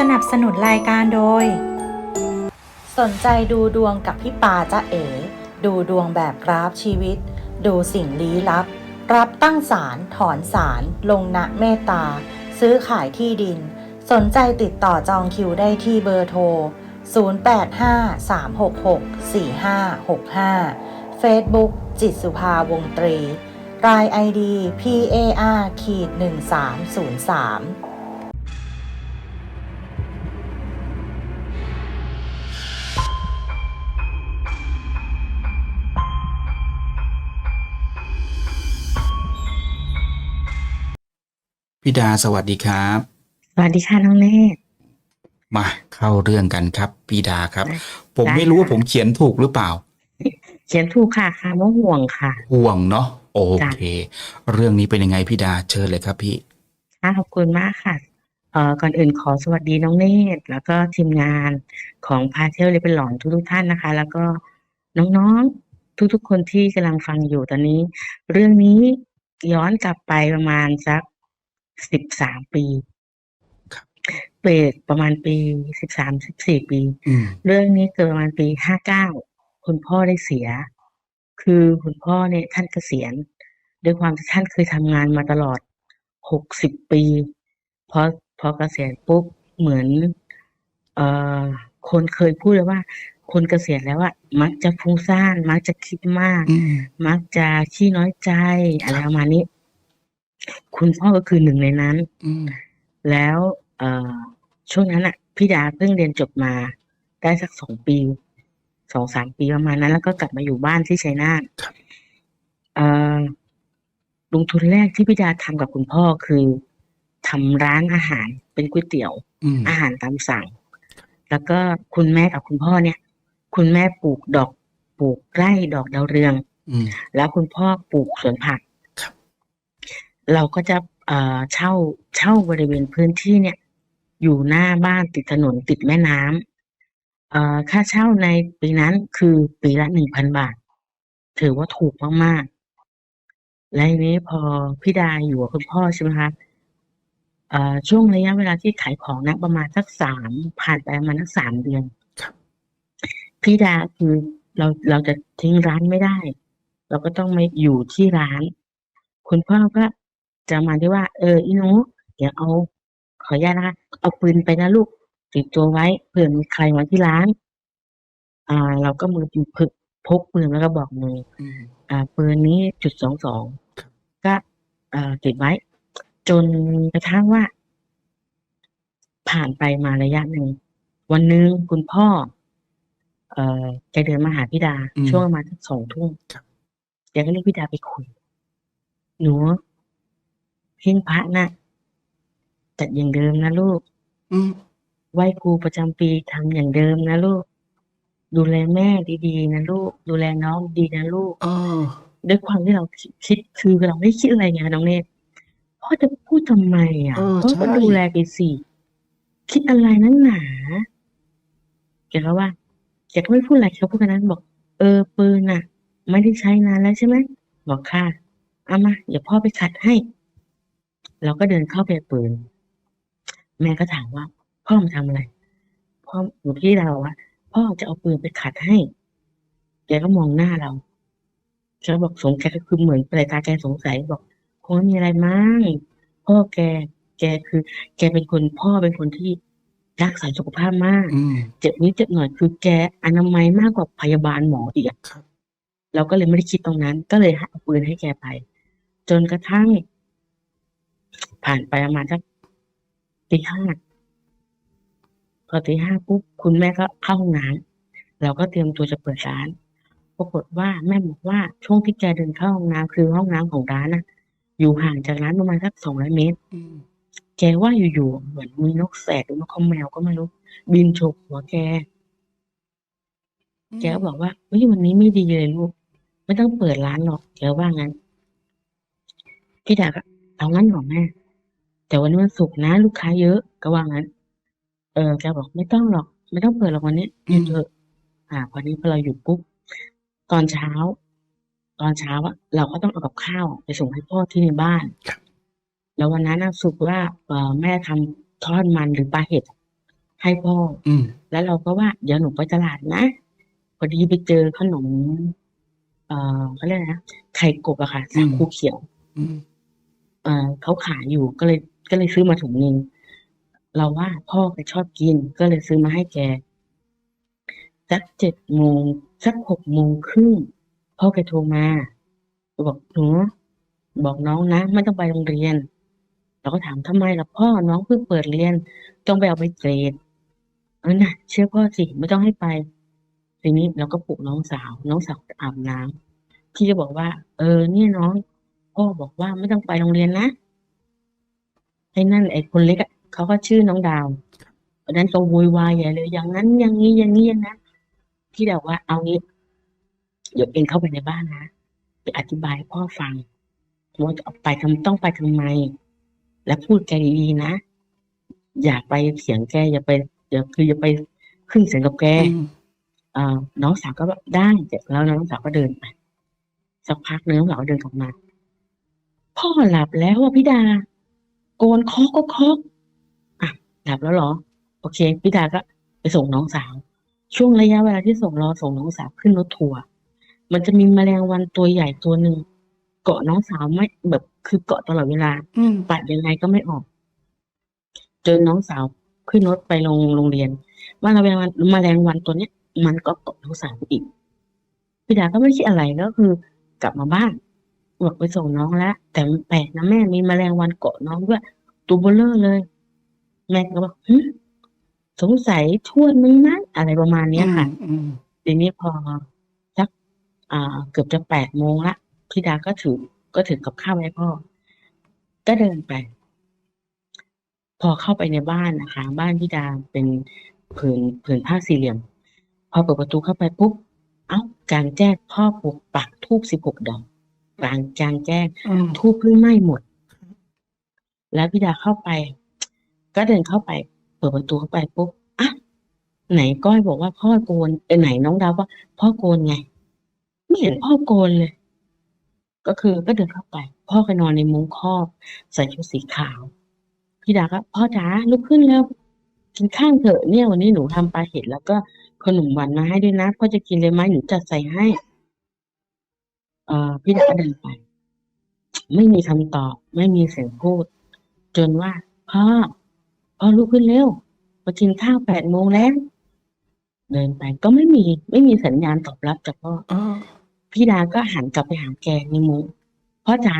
สนับสนุนรายการโดย สนใจดูดวงกับพี่ปาจ้าเอ๋ ดูดวงแบบกราฟชีวิต ดูสิ่งลี้ลับ รับตั้งศาลถอนศาลลงณเมตตา ซื้อขายที่ดิน สนใจติดต่อจองคิวได้ที่เบอร์โทร 0853664565 Facebook จิตสุภาวงตรีราย ID PAR ขีด1303 พี่ดาสวัสดีครับ สวัสดีค่ะน้องเนตรมาเข้าเรื่องกันครับ พี่ดาครับได้ผมได้ไม่รู้ว่าค่ะผมเขียนถูกหรือเปล่า เขียนถูกค่ะค่ะว่าห่วงค่ะ ห่วงเนาะโอจ้ะเค เรื่องนี้เป็นยังไงพี่ดาเชิญเลยครับพี่ค่ะขอบคุณมากค่ะเอ่อก่อนอื่นขอสวัสดีน้องเนตรแล้วก็ทีมงานของพาเที่ยวเลยเป็นหลอนทุกๆท่านนะคะ แล้วก็น้องๆทุกๆคนที่กำลังฟังอยู่ตอนนี้ เรื่องนี้ย้อนกลับไปประมาณสัก สิบสามปีครับเปรตประมาณปีสิบสามสิบสี่ปีอืมเรื่องนี้เกิดประมาณปีห้าเก้าคุณพ่อได้เสีย คือคุณพ่อเนี่ยท่านเกษียณด้วยความที่ท่านเคยทำงานมาตลอดหกสิบปีพอพอเกษียณปุ๊บเหมือน เอ่อคนเคยพูดเลยว่า คนเกษียณแล้วอะมักจะฟุ้งซ่าน มักจะคิดมากอืมมักจะขี้น้อยใจอะไรประมาณนี้ คุณพ่อก็คือหนึ่งในนั้น อืม แล้วเอ่อช่วงนั้นอะพี่ดาเพิ่งเรียนจบมา ได้สักสองปีสองสามปีประมาณนั้น แล้วก็กลับมาอยู่บ้านที่ชัยนาทครับ เอ่อลงทุนแรกที่พี่ดาทำกับคุณพ่อคือทำร้านอาหารเป็นก๋วยเตี๋ยว อืม อาหารตามสั่ง แล้วก็คุณแม่กับคุณพ่อเนี่ย คุณแม่ปลูกดอกปลูกไร่ดอกดาวเรือง อืม แล้วคุณพ่อปลูกสวนผักครับ เราก็จะเอ่อเช่าเช่าบริเวณพื้นที่เนี่ย อยู่หน้าบ้านติดถนนติดแม่น้ำเอ่อค่าเช่าในปีนั้นคือปีละหนึ่งพันบาท ถือว่าถูกมากๆ และทีนี้พอพี่ดาอยู่กับคุณพ่อใช่ไหมคะเอ่อช่วงระยะเวลาที่ขายของนะประมาณสักสามผ่านไปประมาณสักสามเดือนครับพี่ดาคือเราเราจะทิ้งร้านไม่ได้ เราก็ต้องมาอยู่ที่ร้าน คุณพ่อก็ จะมาที่ว่า เอออีหนูเดี๋ยวเอาขออนุญาตนะคะเอาปืนไปนะลูกติดตัวไว้เผื่อมีใครมาที่ร้าน อ่า เราก็มือพึกพกปืนแล้วก็บอกมืออืมอ่าปืนนี้จุดสองสองครับก็อ่าติดไว้ จนกระทั่งว่า ผ่านไปมาระยะหนึ่งวันหนึ่งคุณพ่อ เอ่อแกเดินมาหาพี่ดาอืมช่วงประมาณสักสองทุ่มครับแกก็เรียกพี่ดาไปคุยหนู พิ้งพระนะจัดอย่างเดิมนะลูกอืมไหว้ครูประจำปีทำอย่างเดิมนะลูก ดูแลแม่ดีๆนะลูก ดูแลน้องดีนะลูกเออด้วยความที่เราคิดคือเราไม่คิดอะไรไงน้องเนตพ่อจะพูดทำไมอะเออพ่อก็ใช่ดูแลไปสิคิดอะไรนั่นหนาแกก็ว่าแกก็ไม่พูดอะไรเขาพูดกันนั้นบอก เออปืนน่ะ ไม่ได้ใช้นานแล้วใช่ไหมบอกค่ะเอามาเดี๋ยวพ่อไปขัดให้ เราก็เดินเข้าไปเอาปืนแม่ก็ถามว่า พ่อมาทำอะไร พ่อหนูพี่เราว่าพ่อจะเอาปืนไปขัดให้ แกก็มองหน้าเราฉันบอกสงแกก็คือเหมือนรายการแกสงสัยบอกคงไม่มีอะไรมั้งพ่อแก แกคือ แกเป็นคนพ่อเป็นคนที่รักษาสุขภาพมากอืมเจ็บนิดเจ็บหน่อยคือแกอนามัยมากกว่าพยาบาลหมออีกอะครับเราก็เลยไม่ได้คิดตรงนั้น ก็เลยเอาปืนให้แกไป จนกระทั่ง ผ่านไปประมาณสักตีห้าพอตีห้าปุ๊บคุณแม่ก็เข้าห้องน้ำเราก็เตรียมตัวจะเปิดร้าน ปรากฏว่าแม่บอกว่าช่วงที่แกเดินเข้าห้องน้ำคือห้องน้ำของร้านน่ะ อยู่ห่างจากร้านประมาณสักสองร้อยเมตรอืมแกว่าอยู่ๆเหมือนมีนกแสกหรือนกข้าวแมวก็ไม่รู้ บินฉกหัวแกแกก็บอกว่าเฮ้ยวันนี้ไม่ดีเลยลูกไม่ต้องเปิดร้านหรอกแกว่างั้นพี่ดาก็เอางั้นเหรอแม่ แต่วันนี้วันศุกร์นะ ลูกค้าเยอะก็ว่างั้น เออแกบอกไม่ต้องหรอก ไม่ต้องเปิดหรอกวันนี้หยุดเถอะอ่าพอนี้พอเราหยุดปุ๊บตอนเช้า ตอนเช้าอะเราก็ต้องเอากับข้าวไปส่งให้พ่อที่ในบ้านครับแล้ววันนั้นนะสุกร์ว่าเอ่อแม่ทำทอดมันหรือปลาเห็ดให้พ่อ อืมแล้วเราก็ว่าเดี๋ยวหนูไปตลาดนะพอดีไปเจอขนม เอ่อเขาเรียกอะไรนะไข่กบอะค่ะสาคูเขียว อืม เออเขาขายอยู่ก็เลยก็เลยซื้อมาถุงหนึ่งเราว่าพ่อแกชอบกิน ก็เลยซื้อมาให้แกสักเจ็ดโมงสักหกโมงครึ่งพ่อแกโทรมาบอกหนูบอกน้องนะไม่ต้องไปโรงเรียน เราก็ถามทำไมล่ะพ่อน้องเพิ่งเปิดเรียน ต้องไปเอาไปเกรดเออนะเชื่อพ่อสิไม่ต้องให้ไป ทีนี้เราก็ปลุกน้องสาว น้องสาวอาบน้ำพี่จะบอกว่า เออเนี่ยน้อง พ่อบอกว่าไม่ต้องไปโรงเรียนนะไอ้นั่นไอ้คนเล็กอะเขาก็ชื่อน้องดาวตอนนั้นก็โวยวายใหญ่เลย อย่างนั้นอย่างนี้อย่างนี้อย่างนั้นพี่บอกว่าเอางี้เดี๋ยวเองเข้าไปในบ้านนะไปอธิบายให้พ่อฟังว่าจะเอาไปทำต้องไปทำไม และพูดแกดีๆนะ อย่าไปเถียงแกอย่าไปอย่าคืออย่าไปขึ้นเสียงกับแกอืมอ่าน้องสาวก็แบบได้เสร็จแล้วน้องสาวก็เดินไปสักพักหนึงน้องสาวก็เดินกลับมา พ่อหลับแล้วอะพี่ดา โกนเคอกก็เคอกอะหลับแล้วเหรอ โอเคพี่ดาก็ไปส่งน้องสาว ช่วงระยะเวลาที่ส่งรอส่งน้องสาวขึ้นรถทัวร์มันจะมีแมลงวันตัวใหญ่ตัวหนึ่งเกาะน้องสาวไม่แบบคือเกาะตลอดเวลาอืมปัดยังไงก็ไม่ออกจนน้องสาวขึ้นรถไปโรงโรงเรียนว่าแมลงวันแมลงวันตัวเนี้ย มันก็เกาะน้องสาวอีกพี่ดาก็ไม่คิดอะไรก็คือกลับมาบ้าน บอกไปส่งน้องแล้วแต่มันแปลกนะแม่มีแมลงวันเกาะน้องด้วยตัวเบลเลอร์เลย แม่ก็บอกหึสงสัยทวดมึงนะอะไรประมาณเนี้ยค่ะอืมทีนี้พอสักอ่า เกือบจะแปดโมงละพี่ดาก็ถือก็ถือกับข้าวให้พ่อ ก็เดินไป พอเข้าไปในบ้านนะคะ บ้านพี่ดาเป็นผืนผืนผ้าสี่เหลี่ยม พอเปิดประตูเข้าไปปุ๊บ เอ้ากลางแจ้งพ่อปลูกปักทูบสิบหกดอก กลางกลางแจ้งอืมทูบเพิ่งไหม้หมด แล้วพี่ดาเข้าไป ก็เดินเข้าไป เปิดประตูเข้าไปปุ๊บอะไหนก้อยบอกว่าพ่อโกนเออไหนน้องดาวว่า พ่อโกนไง ไม่เห็นพ่อโกนเลย ก็คือก็เดินเข้าไป พ่อก็นอนในมุ้งครอบ ใส่ชุดสีขาว พี่ดาก็พ่อจ๋าลุกขึ้นแล้วกินข้าวเถอะเนี่ยวันนี้หนูทำปลาเห็ดแล้วก็ขนมหวานมาให้ด้วยนะพ่อจะกินเลยไหมหนูจัดใส่ให้เอ่อพี่ดาก็เดินไป ไม่มีคำตอบ ไม่มีเสียงพูด จนว่าพ่อพ่อลุกขึ้นเร็วมากินข้าวแปดโมงแล้วเดินไปก็ไม่มี ไม่มีสัญญาณตอบรับจากพ่ออ๋อพี่ดาก็หันกลับไปหาแกในมุ้งพ่อจ๋า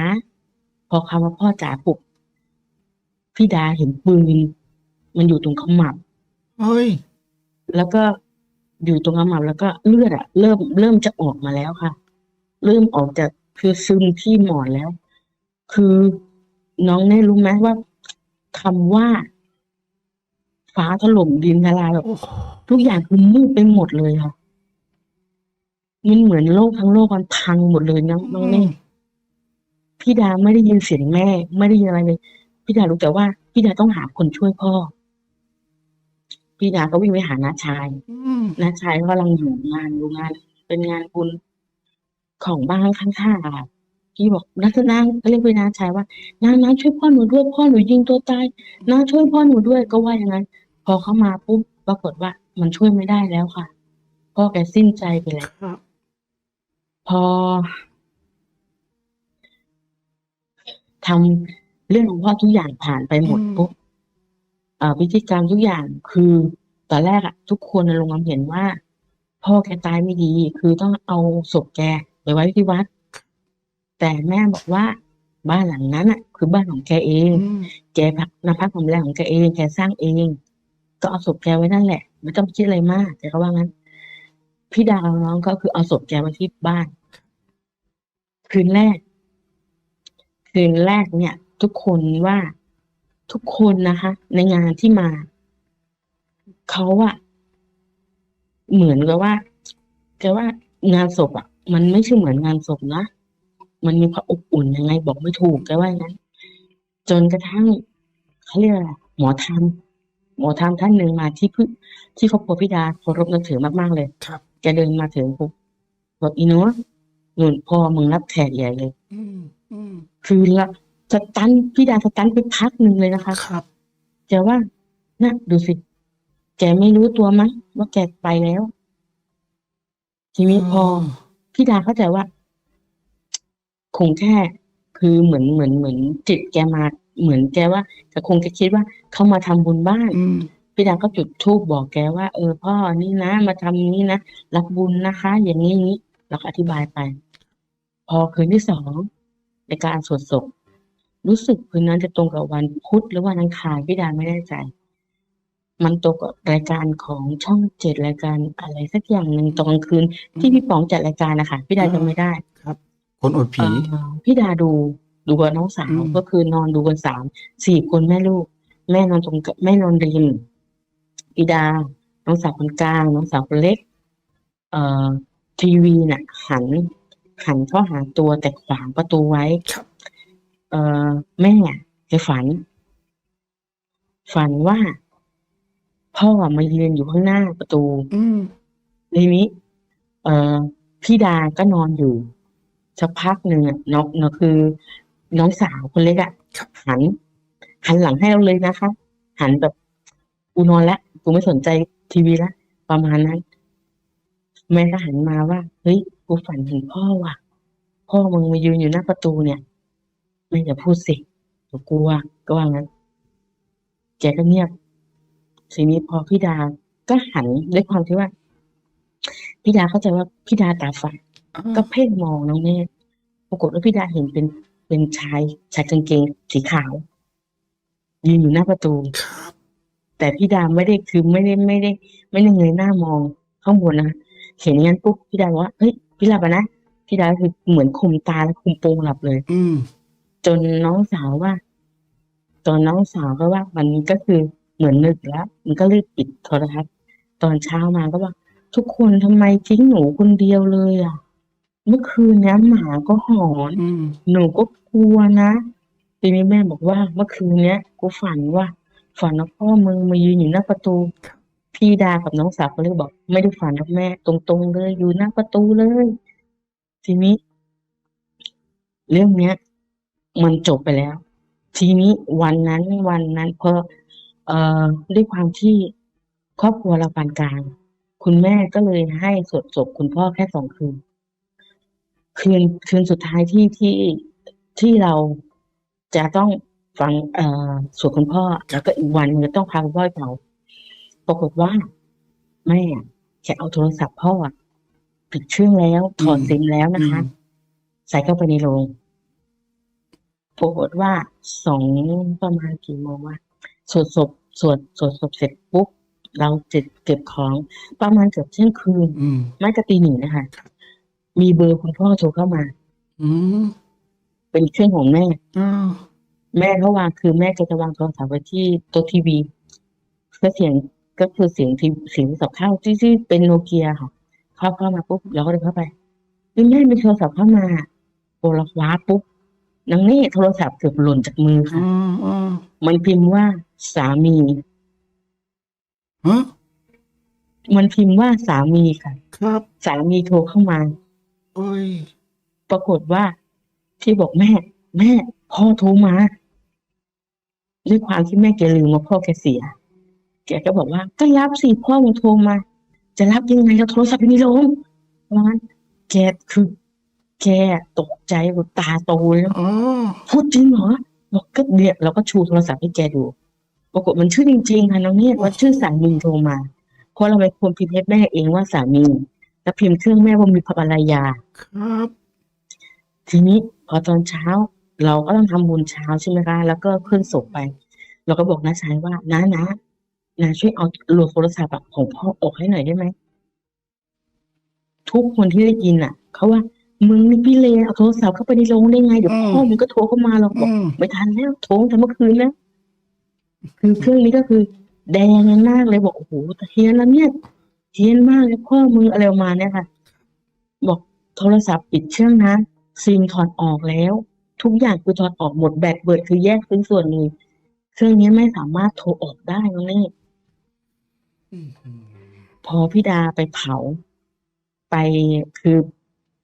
พอคำว่าพ่อจ๋าปุ๊บพี่ดาเห็นปืนมันอยู่ตรงขมับเฮ้ย แล้วก็อยู่ตรงขมับแล้วก็เลือดอะเริ่มเริ่มจะออกมาแล้วค่ะ เริ่มออกจากคือซึมที่หมอนแล้ว คือน้องเน่รู้ไหมว่าคำว่า ฟ้าถล่มดินทลายแบบโอ้โหทุกอย่างคือมืดไปหมดเลยค่ะมันเหมือนโลกทั้งโลกมันพังหมดเลยนะน้องเน่พี่ดาไม่ได้ยินเสียงแม่ ไม่ได้ยินอะไรเลยพี่ดารู้แต่ว่าพี่ดาต้องหาคนช่วยพ่อ พี่ดาก็วิ่งไปหาน้าชายอืมน้าชายกำลังอยู่งานอยู่งาน เป็นงานบุญ ของบ้านข้างๆอะค่ะพี่บอกนักนั่งก็เรียกไปน้าชายว่าน้าน้าช่วยพ่อหนูด้วยพ่อหนูยิงตัวตายน้าช่วยพ่อหนูด้วยก็ว่าอย่างนั้น พอเขามาปุ๊บปรากฏว่ามันช่วยไม่ได้แล้วค่ะพ่อแกสิ้นใจไปแล้วครับพอทำเรื่องของพ่อทุกอย่างผ่านไปหมดปุ๊บเอ่อพิธีกรรมทุกอย่างคือตอนแรกอะทุกคนลงความเห็นว่า พ่อแกตายไม่ดี คือต้องเอาศพแก ไปไว้ที่วัด แต่แม่บอกว่าบ้านหลังนั้นอะคือบ้านของแกเองอืมแกพักนำพักของแรงของแกเองแกสร้างเอง ก็เอาศพแกไว้นั่นแหละไม่ต้องคิดอะไรมากแกก็ว่างั้น พี่ดาวน้องก็คือเอาศพแกไว้ที่บ้าน คืนแรก คืนแรกเนี่ย ทุกคนว่าทุกคนนะคะ ในงานที่มาเขาอะเหมือนกับว่าแกว่างานศพอะ มันไม่ใช่เหมือนงานศพนะ มันมีความอบอุ่นยังไงบอกไม่ถูกแกว่าอย่างนั้น จนกระทั่งเขาเรียกอะไรหมอธรรมหมอธรรมท่านหนึ่งมาที่พึ่ที่ครอบครัวพี่ดาเคารพนับถือมากๆเลยครับแกเดินมาถึงปุ๊บบอกอีโน้ตหนุนพ่อมึงรับแขกใหญ่เลยอืมอืมคือละสตันพี่ดาสตันไปพักหนึ่งเลยนะคะ ครับแต่ว่านะดูสิ แกไม่รู้ตัวมั้งว่าแกไปแล้ว ทีนี้พอ พี่ดาเข้าใจว่า คงแค่ คือเหมือนเหมือนเหมือนจิตแกมาเหมือนแกว่าแกคงจะคิดว่าเขามาทำบุญบ้านอืมพี่ดาก็จุดธูปบอกแกว่า เออพ่อนี่นะ มาทำนี้นะรับบุญนะคะ อย่างนี้อย่างนี้เราก็อธิบายไป พอคืนที่สองในการสวดศพรู้สึกคืนนั้นจะตรงกับวันพุธหรือวันอังคารพี่ดาไม่แน่ใจ มันตรงกับรายการของช่องเจ็ดรายการอะไรสักอย่างหนึ่งตอนกลางคืน ที่พี่ป๋องจัดรายการนะคะพี่ดาจำไม่ได้ครับ คนอดผีเอ่อพี่ดาดูดูกับน้องสาวอืมก็คือนอนดูกันสามสี่คนแม่ลูก แม่นอนตรงกับแม่นอนริมพี่ดา น้องสาวคนกลาง น้องสาวคนเล็ก เอ่อ ทีวีน่ะ หัน หันเข้าหาตัวแต่ขวางประตูไว้ครับเอ่อแม่แกฝัน ฝันว่า พ่อมายืนอยู่ข้างหน้าประตู อืมทีนี้ เอ่อพี่ดาก็นอนอยู่สักพักหนึ่งอะน้องน้องคือ น้องสาวคนเล็กอะครับหัน หันหลังให้เราเลยนะคะ หันแบบกูนอนแล้วกูไม่สนใจทีวีแล้วประมาณนั้น แม่ก็หันมาว่าเฮ้ยกูฝันเห็นพ่อว่ะ พ่อมึงมายืนอยู่หน้าประตูเนี่ยแม่อย่าพูดสิเดี๋ยวกลัวก็ว่างั้นแกก็เงียบ ทีนี้พอพี่ดาก็หันด้วยความที่ว่าพี่ดาเข้าใจว่าพี่ดาตาฝาดก็เพ่งมองน้องเมฆปรากฏว่าพี่ดาเห็นเป็นเป็นชายชายกางเกงสีขาวยืนอยู่หน้าประตูครับแต่พี่ดาไม่ได้คือไม่ได้ไม่ได้ ไม่ได้เงยหน้ามองข้างบนนะเห็นอย่างนั้นปุ๊บพี่ดาบอกว่าเฮ้ยพี่หลับอะนะพี่ดาคือเหมือนคุมตาแล้วคุมโปงหลับเลย อืมจนน้องสาวว่า ตอนน้องสาวก็ว่ามันก็คือ เหมือนนึกแล้วมันก็รีบปิดโทรทัศน์ตอนเช้ามาก็ว่า ทุกคนทำไมทิ้งหนูคนเดียวเลยอะ เมื่อคืนเนี้ยหมาก็หอนอืมหนูก็กลัวนะทีนี้แม่บอกว่า เมื่อคืนเนี้ยกูฝันว่า ฝันว่าพ่อมึงมายืนอยู่หน้าประตู พี่ดากับน้องสาวก็เลยบอก ไม่ได้ฝันกับแม่ ตรงๆเลยอยู่หน้าประตูเลย ทีนี้ เรื่องเนี้ย มันจบไปแล้ว ทีนี้วันนั้นวันนั้นพอ เอ่อด้วยความที่ครอบครัวเราปานกลาง คุณแม่ก็เลยให้สวดศพคุณพ่อแค่สองคืน คืนคืนสุดท้ายที่ที่ที่เราจะต้องฟังเอ่อสวดคุณพ่อ แล้วก็อีกวันหนึงจะต้องพาคุณพ่อไปเผาปรากฏว่าแม่แค่เอาโทรศัพท์พ่ออะปิดเครื่องแล้วถอดซิมแล้วนะคะอืมใส่เข้าไปในโรงปรากฏว่าสองประมาณกี่โมงวะ สวดศพสวดสวดศพเสร็จปุ๊บเราเก็บเก็บของ ประมาณเกือบเที่ยงคืนอืมไม่ก็ตีหนึ่งนะคะมีเบอร์คุณพ่อโทรเข้ามา อืมเป็นเครื่องของแม่อ้าวแม่เขาวางคือแม่ก็จะวางโทรศัพท์ไว้ที่โต๊ะทีวีก็เสียงก็คือเสียงทีเสียงโทรศัพท์เข้าที่ที่เป็นโนเกียค่ะเข้าเข้ามาปุ๊บเราก็เดินเข้าไปเฮ้ยแม่มีโทรศัพท์เข้ามาโทรคว้าปุ๊บนางนี่โทรศัพท์เกือบหล่นจากมืออ๋ค่ะออ๋อมันพิมพ์ว่า สามีฮะมันพิมพ์ว่าสามีค่ะ ครับ สามีโทรเข้ามาโอ้ยปรากฏว่า ที่บอกแม่ แม่ พ่อโทรมาด้วยความที่แม่แกลืมว่าพ่อแกเสีย แกก็บอกว่า ก็รับสิพ่อมึงโทรมา จะรับยังไงเราโทรศัพท์อยู่ในโรงร้านแกคือแกตกใจแบบตาโตเลยนะอ๋อพูดจริงเหรอบอกก็เดี๋ยวเราก็ชูโทรศัพท์ให้แกดู ปรากฏมันชื่อจริงๆค่ะน้องเนี่ยว่าชื่อสามีโทรมาเพราะเราไปควรพิมพ์ให้แม่เองว่าสามีแล้วพิมพ์เครื่องแม่ว่ามีภรรยาครับ ทีนี้พอตอนเช้า เราก็ต้องทำบุญเช้าใช่ไหมคะแล้วก็ขึ้นศพไป เราก็บอกน้าชายว่าน้านะน้าช่วยเอาโหลดโทรศัพท์อะของพ่อออกให้หน่อยได้ไหมทุกคนที่ได้ยินอะเขาว่ามึงนี่พี่เลนเอาโทรศัพท์เข้าไปในโรงได้ไงเดี๋ยวพ่อมึงก็โทรเข้ามาเราบอกอืมไม่ทันแล้วโทรตั้งแต่เมื่อคืนแล้ว คือเครื่องนี้ก็คือแดงมากเลยบอกโอ้โหแต่เฮียนแล้วเนี่ยเฮียนมากเลยพ่อมึงอะไรประมาณเนี้ยค่ะ บอกโทรศัพท์ปิดเครื่องนะซิมถอดออกแล้ว ทุกอย่างคือถอดออกหมดแบตเบิดคือแยกเป็นส่วนเลยเครื่องนี้ไม่สามารถโทรออกได้น้องเน่อืมพอพี่ดาไปเผา ไปคือ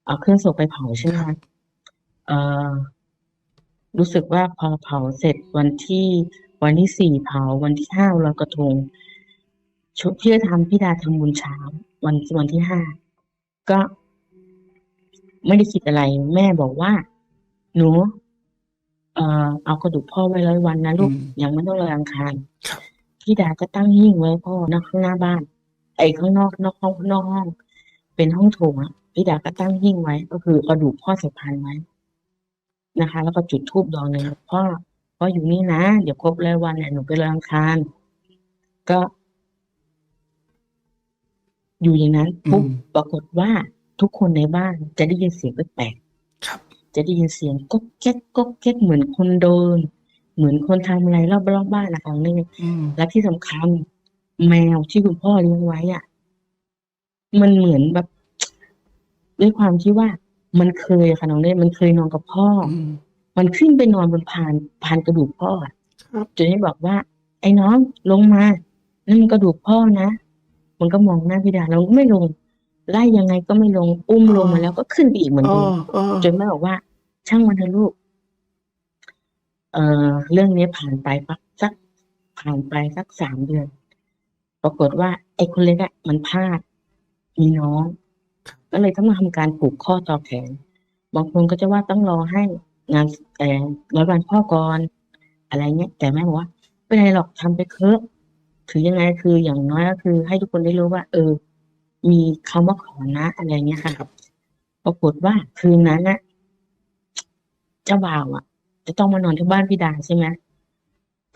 เอาเครื่องศพไปเผาใช่ไหมคะเอ่อรู้สึกว่าพอเผาเสร็จวันที่ วันที่สี่เผา วันที่ห้าลอยกระทงชุดที่จะทำพี่ดาทำบุญเช้า วันวันที่ห้าก็ไม่ได้คิดอะไร แม่บอกว่า หนู เอ่อเอากระดูกพ่อไว้ร้อยวันนะลูกอืมยังไม่ต้องลอยอังคารครับพี่ดาก็ตั้งหิ้งไว้พ่อหน้าข้างหน้าบ้าน ไอ้ข้างนอกนอกห้องนอกห้อง เป็นห้องโถงอะพี่ดาก็ตั้งหิ้งไว้ ก็คือกระดูกพ่อใส่พานไว้นะคะ แล้วก็จุดธูปดอกหนึ่งพ่อ พ่ออยู่นี่นะ เดี๋ยวครบร้อยวันเนี่ยหนูไปลอยอังคารก็ อยู่อย่างนั้นปุ๊บอืมปรากฏว่าทุกคนในบ้านจะได้ยินเสียงแปลกๆครับจะได้ยินเสียงก๊อกแก๊กก๊อกแก๊กเหมือนคนเดิน เหมือนคนทำอะไรรอบๆบ้านนะคะนี่อืมและที่สำคัญ แมวที่คุณพ่อเลี้ยงไว้อะ มันเหมือนแบบด้วยความที่ว่า มันเคยอะค่ะน้องเล่มันเคยนอนกับพ่อออื มมันขึ้นไปนอนบนพานพานกระดูกพ่ออะครับจนให้บอกว่า ไอ้น้องลงมานั่นมันกระดูกพ่อนะมันก็มองหน้าพี่ดาแล้วไม่ลงไล่ยังไงก็ไม่ลงอุ้มลงมาแล้วก็ขึ้นไปอีกเหมือนอ๋อเดิมอ๋อจนแม่บอกว่า ช่างมันเถอะลูก เอ่อเรื่องนี้ผ่านไปปักสักผ่านไปสักสามเดือน ปรากฏว่า ไอ้คนเล็กอะมันพลาด มีน้อง ก็เลยต้องมาทำการผูกข้อต่อแขนบางคนก็จะว่าต้องรอให้ งานแต่ร้อยวันพ่อก่อนอะไรเงี้ยแต่แม่บอกว่าไม่เป็นไรหรอกทำไปเถอะถือยังไงคืออย่างน้อยก็คือ ให้ทุกคนได้รู้ว่า เออ มีคำว่าขอนะ อะไรเงี้ยค่ะครับปรากฏว่าคืนนั้นน่ะเจ้าบ่าวอะ จะต้องมานอนที่บ้านพี่ดาใช่ไหม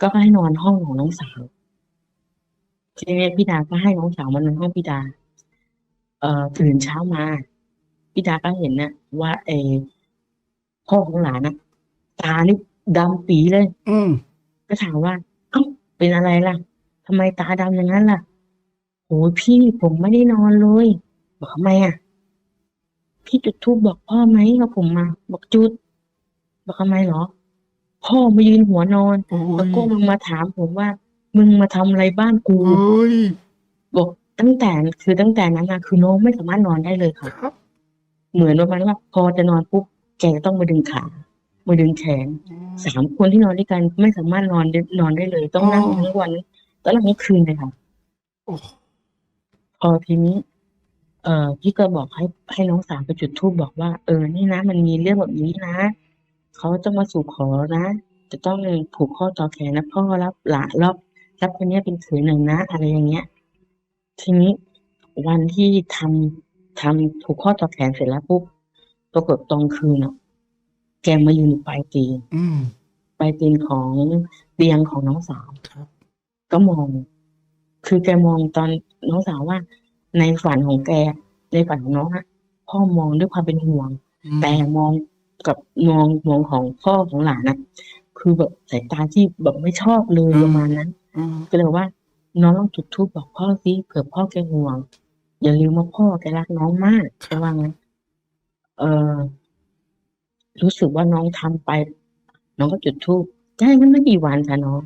ก็ให้นอนห้องของน้องสาวทีนี้พี่ดาก็ให้น้องสาวมานอนห้องพี่ดา เอ่อตื่นเช้ามาพี่ดาก็เห็นนะว่าไอ้ พ่อของหลานน่ะตานี่ดำปีเลย อืมก็ถามว่า เอ้าเป็นอะไรล่ะทำไมตาดำอย่างนั้นล่ะโอ้ยพี่ผมไม่ได้นอนเลย บอกทำไมอะ พี่จุดธูปบอกพ่อไหมว่าผมมา บอกจุด บอกทำไมเหรอ พ่อมายืนหัวนอนโอ้แล้วยก็มึงมาถามผมว่า มึงมาทำอะไรบ้านกู โอ้ยบอกตั้งแต่คือตั้งแต่นั้นนะคือน้องไม่สามารถนอนได้เลยค่ะ ครับ เหมือนประมาณว่าพอจะนอนปุ๊บ แกจะต้องมาดึงขามาดึงแขนสามคนที่นอนด้วยกันไม่สามารถนอนได้นอนได้เลย ต้องนั่งอ๋อทั้งวันต้องนั่งทั้งคืนเลยค่ะโอ้พอทีนี้ เอ่อพี่ก็บอกให้ให้น้องสาวไปจุดธูปบอกว่า เออนี่นะ มันมีเรื่องแบบนี้นะเขาจะมาสู่ขอนะจะต้องผูกข้อต่อแขนนะพ่อรับหลานรับรับคนเนี้ยเป็นเขยหนึ่งนะ อะไรอย่างเงี้ย ทีนี้วันที่ทำทำผูกข้อต่อแขนเสร็จแล้วปุ๊บ ปรากฏตอนคืนอะแกมายืนอยู่ปลายเตียงอืมปลายเตียงของเตียงของน้องสาวครับก็มอง คือแกมองตอนน้องสาวว่า ในฝันของแก ในฝันของน้องอะพ่อมองด้วยความเป็นห่วงอืมแต่มองกับมองมองของพ่อของหลานนะคือแบบสายตาที่แบบไม่ชอบเลยประมาณนั้นอืมก็เลยบอกว่า น้องลองจุดธูปบอกพ่อสิเผื่อพ่อแกห่วง อย่าลืมว่าพ่อแกรักน้องมากแกว่างั้น เออรู้สึกว่าน้องทำไป น้องก็จุดธูปใช่มันไม่กี่วันค่ะน้อง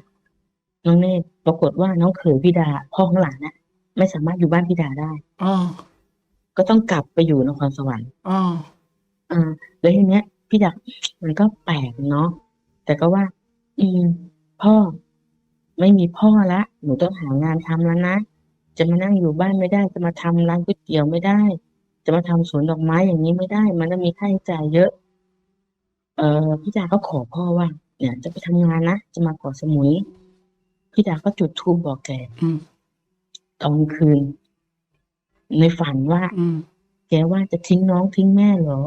น้องเนตรปรากฏว่าน้องเขยพี่ดาพ่อของหลานน่ะไม่สามารถอยู่บ้านพี่ดาได้อ๋อก็ต้องกลับไปอยู่นครสวรรค์อ๋ออ่าแล้วทีเนี้ยพี่ดามันก็แปลกเนาะแต่ก็ว่า อืม พ่อไม่มีพ่อละหนูต้องหางานทำแล้วนะจะมานั่งอยู่บ้านไม่ได้จะมาทำร้านก๋วยเตี๋ยวไม่ได้ จะมาทำสวนดอกไม้อย่างนี้ไม่ได้ มันต้องมีค่าใช้จ่ายเยอะ เออพี่ดาก็ขอพ่อว่า เนี่ย จะไปทำงานนะจะมาเกาะสมุยพี่ดาก็จุดธูปบอกแกอืมตอนคืน ในฝันว่าอืมแกว่าจะทิ้งน้องทิ้งแม่เหรอ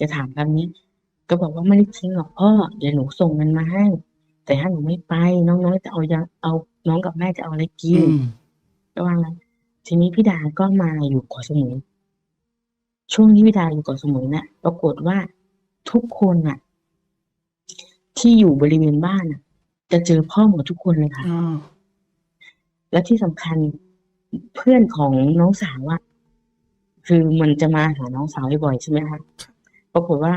จะถามแบบนี้ ก็บอกว่าไม่ได้ทิ้งหรอกพ่อเดี๋ยวหนูส่งเงินมาให้ แต่ถ้าหนูไม่ไป น้องๆจะเอายังเอาน้องกับแม่จะเอาอะไรกิอืนมก็ว่างั้นทีนี้พี่ดาก็มาอยู่เกาะสมุย ช่วงที่พี่ดาอยู่เกาะสมุยน่ะปรากฏว่าทุกคนน่ะ ที่อยู่บริเวณบ้านน่ะ จะเจอพ่อหมดทุกคนเลยค่ะอ๋อและที่สำคัญเพื่อนของน้องสาวอะคือมันจะมาหาน้องสาวบ่อยๆใช่ไหมคะปรากฏว่า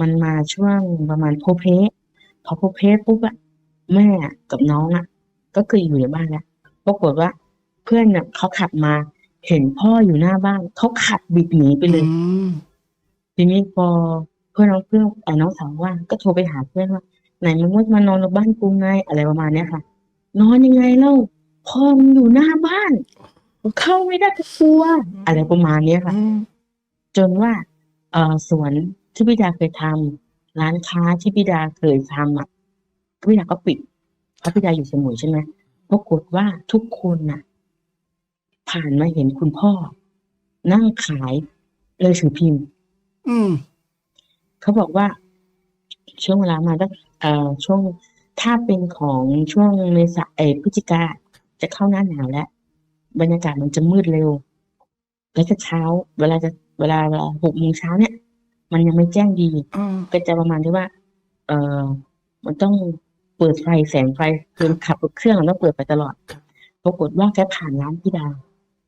มันมาช่วงประมาณโพเพพอโพเพปุ๊บอะแม่กับน้องอะก็คืออยู่ในบ้านแล้วปรากฏว่าเพื่อนเนี่ยเขาขับมา เห็นพ่ออยู่หน้าบ้านเขาขับบิดหนีไปเลยอืมทีนี้พอเพื่อนน้องเพื่อนไอ้น้องสาวว่างก็โทรไปหาเพื่อนว่าไหนมึงว่ามานอนในบ้านกูไงอะไรประมาณเนี้ยค่ะ นอนยังไงเล่าพ่อมึงอยู่หน้าบ้านเข้าไม่ได้ก็กลัวอะไรประมาณเนี้ยค่ะ จนว่า เออสวนที่พี่ดาเคยทำร้านค้าที่พี่ดาเคยทำอะพี่ดาก็ปิดเพราะพี่ดาอยู่สมุยใช่ไหมปรากฏว่าทุกคนน่ะ ผ่านมาเห็นคุณพ่อ นั่งขายเลยถือพิมพ์ อืม เขาบอกว่า ช่วงเวลามาตั้งเอ่อช่วงถ้าเป็นของช่วงเมษาเอยพฤศจิกาจะเข้าหน้าหนาวแล้ว บรรยากาศมันจะมืดเร็ว แล้วจะเช้า เวลาจะเวลาเวลาหกโมงเช้าเนี่ย มันยังไม่แจ้งดีอืมก็จะประมาณที่ว่า เออมันต้องเปิดไฟแสงไฟคือขับรถเครื่องมันต้องเปิดไปตลอดครับปรากฏว่าแกผ่านร้านพี่ดาว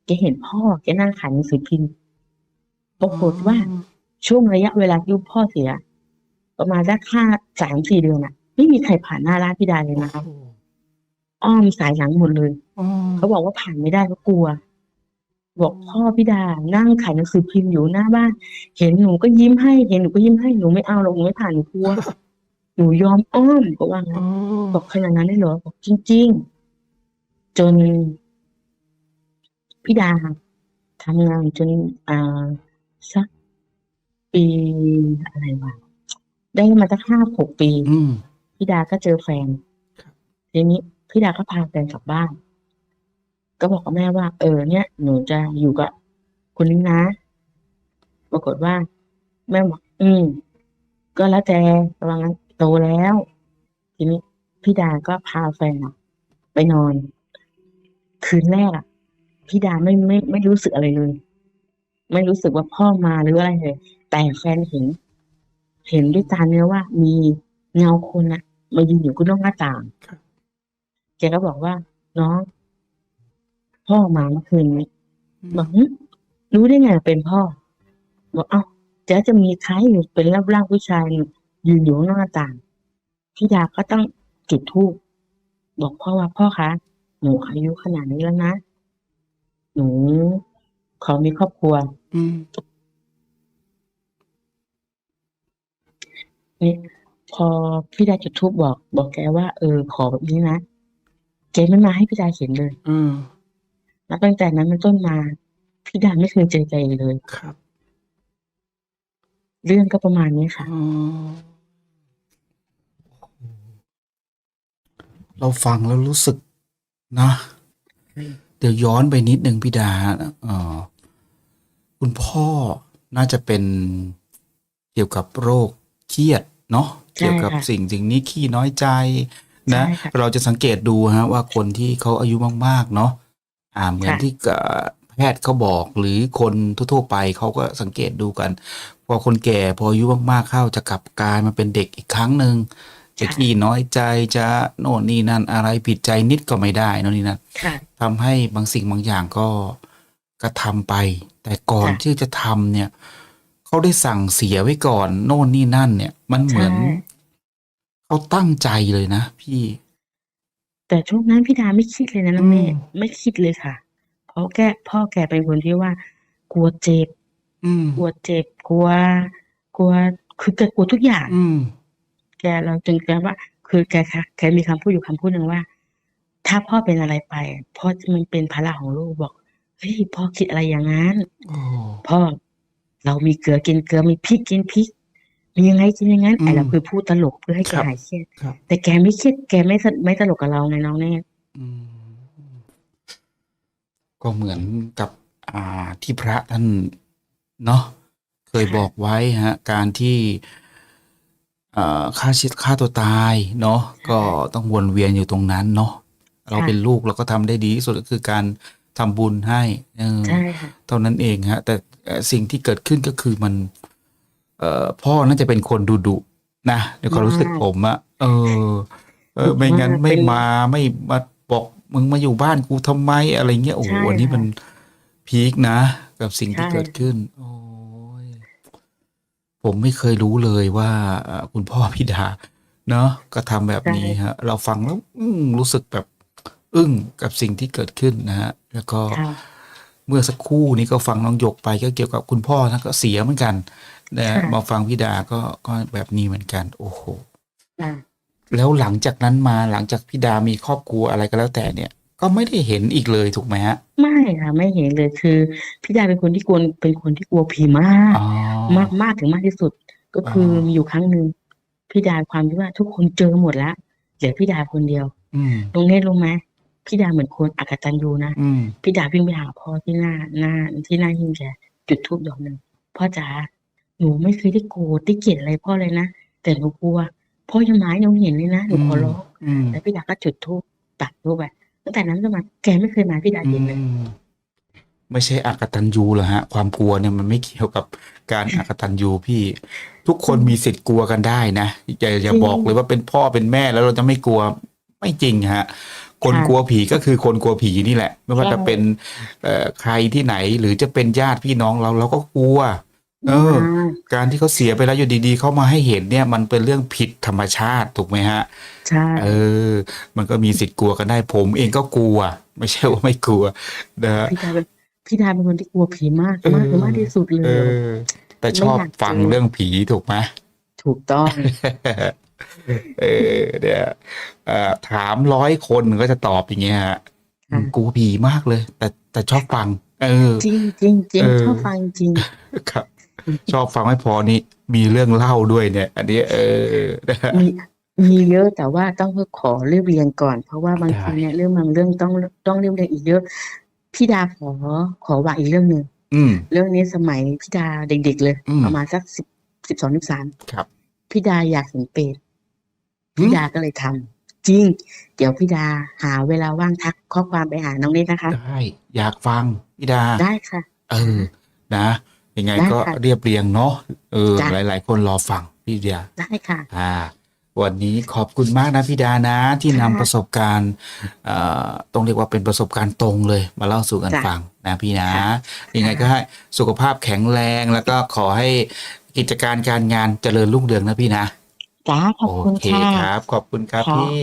แกเห็นพ่อแกนั่งขายหนังสือพิมพ์ปรากฏว่าช่วงระยะเวลาที่พ่อเสีย ประมาณสักห้าสามสี่เดือนอะไม่มีใครผ่านหน้าร้านพี่ดาเลยนะคะอ้อมสายหลังหมดเลยเขาบอกว่าผ่านไม่ได้ก็กลัว บอกพ่อพี่ดา นั่งขายหนังสือพิมพ์อยู่หน้าบ้าน เห็นหนูก็ยิ้มให้ เห็นหนูก็ยิ้มให้ หนูไม่เอาหรอกหนูไม่ผ่านหนูกลัว หนูยอมอ้อมก็ว่างั้นบอกขนาดนั้นได้เหรอบอกจริง ๆ จน พี่ดาทำงานจนอ่าสักปีอะไรวะได้มาสักห้าหกปีอืม พี่ดาก็เจอแฟนครับทีนี้พี่ดาก็พาแฟนกลับบ้าน ก็บอกกับแม่ว่า เออ เนี่ย หนูจะอยู่กับคนนี้นะ ปรากฏว่า แม่บอกอืม ก็แล้วแต่ระวังนโตแล้ว ทีนี้พี่ดาก็พาแฟนอะไปนอน คืนแรกอะ พี่ดาไม่ไม่ไม่รู้สึกอะไรเลย ไม่รู้สึกว่าพ่อมาหรืออะไรเลย แต่แฟนเห็น เห็นด้วยตาเนื้อว่า มีเงาคนอะมายืนอยู่ก้นอกหน้าต่างครับแกก็บอกว่า น้อง พ่อมาเมื่อคืนนี้บอกหึรู้ได้ไงเป็นพ่อ บอกเอ้าจะจะมีใครอยู่เป็นร่างร่างผู้ชายยืนอยู่ข้างนอกหน้าต่างพี่ดาก็ต้องจุดธูปบอกพ่อว่าพ่อคะหนูอายุขนาดนี้แล้วนะ หนูขอมีครอบครัว อืมนี่พอพี่ดาจุดธูปบอก บอกแกว่า เออ ขอแบบนี้นะแกไม่มาให้พี่ดาเห็นเลย อืมนับตั้งแต่นั้นเป็นต้นมา พี่ดาไม่เคยเจอแกอีกเลย ครับ เรื่องก็ประมาณนี้ค่ะอ๋อเราฟังแล้วรู้สึกนะ เดี๋ยวย้อนไปนิดนึงพี่ดาเอ่อคุณพ่อน่าจะเป็นเกี่ยวกับโรคเครียดเนาะใช่เกี่ยวกับค่ะสิ่งสิ่งนี้ขี้น้อยใจนะใช่ค่ะเราจะสังเกตดูฮะว่าคนที่เขาอายุมาก ๆ เนาะอ่าเหมือนค่ะที่เอ่อแพทย์เขาบอกหรือคนทั่วๆไปเขาก็สังเกตดูกันพอคนแก่พออายุมากๆเข้าจะกลับกลายมาเป็นเด็กอีกครั้งหนึ่ง จะขี้น้อยใจจะโน่นนี่นั่นอะไรผิดใจนิดก็ไม่ได้โน่นนี่นั่นค่ะทำให้บางสิ่งบางอย่างก็กระทำไป แต่ก่อนค่ะที่จะทำเนี่ยเขาได้สั่งเสียไว้ก่อน โน่นนี่นั่น เนี่ย มันเหมือนใช่เขาตั้งใจเลยนะพี่ แต่ช่วงนั้นพี่ดาไม่คิดเลยนะน้องเมฆอืมไม่คิดเลยค่ะ เพราะแกพ่อแกเป็นคนที่ว่า กลัวเจ็บอืมกลัวเจ็บกลัว กลัวคือแกกลัวทุกอย่างอืมแกเราจึงแกว่า คือแกค่ะแกมีคำพูดอยู่คำพูดหนึ่งว่า ถ้าพ่อเป็นอะไรไปพ่อมันเป็นภาระของลูกบอกเฮ้ยพ่อคิดอะไรอย่างนั้นโอ้พ่อเรามีเกลือกินเกลือมีพริกกินพริกมียังไงกินอย่างนั้นอืมไอ้เราคือพูดตลกเพื่อให้แกครับหายเครียดครับแต่แกไม่เครียดแกไม่สไม่ตลกกับเราไงน้องแน่อืมก็เหมือนกับ อ่าที่พระท่านเนาะเคยบอกไว้ฮะ การที่เอ่อ ฆ่าชิดฆ่าตัวตายเนาะก็ต้องวนเวียนอยู่ตรงนั้นเนาะเราเป็นลูกเราก็ทำได้ดีที่สุดก็คือการทำบุญให้เออใช่ค่ะเท่านั้นเองฮะ แต่เอ่อสิ่งที่เกิดขึ้นก็คือมัน เอ่อพ่อน่าจะเป็นคนดุดุๆนะในความรู้สึกผมอะเออ เออ ไม่งั้นดุมากไม่เป็นมาไม่มาบอกมึงมาอยู่บ้านกูทำไมอะไรเงี้ยโอ้โหใช่อันนี้ค่ะมันพีคนะ กับสิ่งที่ใช่เกิดขึ้นโอ้ย ผมไม่เคยรู้เลยว่าเอ่อคุณพ่อพี่ดา เนาะก็ทำแบบนี้ฮะ เราฟังแล้ว อืมรู้สึกแบบ อึ้งกับสิ่งที่เกิดขึ้นนะฮะ แล้วก็ค่ะ เมื่อสักครู่นี้ก็ฟังน้องหยกไปก็เกี่ยวกับคุณพ่อท่านก็เสียเหมือนกันนะฮะค่ะ มาฟังพี่ดาก็ก็แบบนี้เหมือนกัน โอ้โห ค่ะ แล้วหลังจากนั้นมาหลังจากพี่ดามีครอบครัวอะไรก็แล้วแต่เนี่ย ก็ก็ไม่ได้เห็นอีกเลยถูกไหมฮะ ไม่ค่ะไม่เห็นเลยคือ พี่ดาเป็นคนที่กลัวเป็นคนที่กลัวผีมาก อ๋อ มากมากถึงมากที่สุด ก็คือออมีอยู่ครั้งหนึ่งพี่ดาความที่ว่าทุกคนเจอหมดแล้วเหลือพี่ดาคนเดียว อืม ตรงนี้รู้ไหมพี่ดาเหมือนคนอกตัญญูนะอืม พี่ดาวิ่งไปหาพ่อที่หน้าหน้าที่หน้าหิ้งแกจุดธูปดอกหนึ่งพ่อจ๋าหนูไม่เคยได้โกรธได้เกลียดอะไรพ่อเลยนะแต่หนูกลัวพ่อยังไม้ยังเห็นเลยนะหนูขอร้อง อืม แล้วพี่ดาก็จุดธูปตัดธูปไป ตั้งแต่นั้นก็มาแกไม่เคยมาพี่ดาอืเห็นเลยมไม่ใช่อักตันยูเหรอฮะ ความกลัวเนี่ยมันไม่เกี่ยวกับการอักตันยูพี่ ทุกคนมีสิทธิ์กลัวกันได้นะอย่าอย่าจริงบอกเลยว่าเป็นพ่อเป็นแม่แล้วเราจะไม่กลัวไม่จริงฮะ คนค่ะกลัวผีก็คือคนกลัวผีนี่แหละ ไม่ว่าใช่จะเป็นเอ่อใครที่ไหนหรือจะเป็นญาติพี่น้องเราเราก็กลัว เออาการที่เขาเสียไปแล้วอยู่ดีๆ เขามาให้เห็นเนี่ย มันเป็นเรื่องผิดธรรมชาติถูกไหมฮะ ใช่เออ มันก็มีสิทธิ์กลัวกันได้ผมเองก็กลัว ไม่ใช่ว่าไม่กลัวนะฮะพี่ดาเป็นพี่ดาเป็นคนที่กลัวผีมากเออมากถึงมากที่สุดเลเอยอแต่ชอบไม่อยากเจอฟังเรื่องผีถูกไหมถูกต้อง เออเนี่ยเอ่อถามร้อยคนก็จะตอบอย่างเงี้ยฮะค่ะกลัวผีมากเลย แต่แต่ชอบฟัง เออ จริงจริงจริงเออชอบฟังจริงครับ ชอบฟังไม่พอนี่มีเรื่องเล่าด้วยเนี่ย อันนี้ เออนะฮะมีมีเยอะแต่ว่าต้องขอเรียบเรียงก่อน เพราะว่าบางได้ทีเนี่ยเรื่องบางเรื่องต้องต้องเรียบเรียงอีกเยอะพี่ดาขอขอว่าอีกเรื่องหนึ่งอืมเรื่องนี้สมัยพี่ดาเด็ก ๆ เลยอืมประมาณสักสิบสิบสองสิบสามครับพี่ดาอยากเห็นเป็ดหืมพี่ดาก็เลยทำจริง เดี๋ยวพี่ดาหาเวลาว่างทักข้อความไปหาน้องเนตนะคะได้อยากฟังพี่ดาได้ค่ะ เออนะ ยังไงได้ก็ค่ะเรียบเรียงเนาะเออจ้ะ หลาย ๆ คนรอฟังพี่ดาได้ค่ะ อ่าวันนี้ขอบคุณมากนะพี่ดานะที่นำค่ะประสบการณ์เอ่อต้องเรียกว่าเป็นประสบการณ์ตรงเลย มาเล่าสู่กันจ้ะฟังนะพี่นะค่ะยังไงก็ให้สุขภาพแข็งแรงแล้วก็ขอให้กิจการการงานเจริญรุ่งเรืองนะพี่นะ จ้าขอบคุณโอเคค่ะ ครับ ขอบคุณครับค่ะ พี่